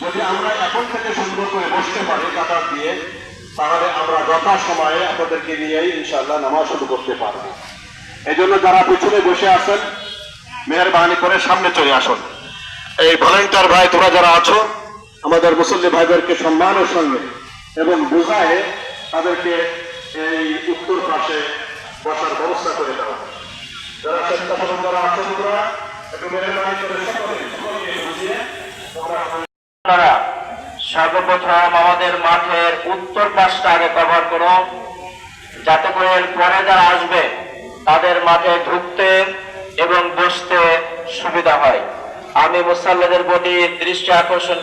যদি আমরা এখন থেকে সুন্দর করে বসতে পারি কাতার দিয়ে তাহলে আমরা যথা সময়ে আপনাদেরকে নিয়েই ইনশাল্লাহ নামাজ শুরু করতে পারব এই জন্য যারা পিছনে বসে আছেন মেহরবানি করে সামনে চলে আসুন এই ভলেন্টিয়ার ভাই তোমরা যারা আছো আমাদের মুসল্লি ভাইদেরকে সম্মানের সঙ্গে এবং বুঝায় তাদেরকে এই উত্তর পাশে বসার ব্যবস্থা করে দেওয়া যারা স্বেচ্ছাসেবক যারা আছো তোমরা, একটু মেহরবানি করে আপনারা সর্বপ্রথম আমাদের মাঠের উত্তর পাশটা আগে কভার করো। যাতে করে পরে যারা আসবে, তাদের মাঠে ঢুকতে এবং বসতে সুবিধা হয়। আমি মুসাল্লাদের প্রতি দৃষ্টি আকর্ষণ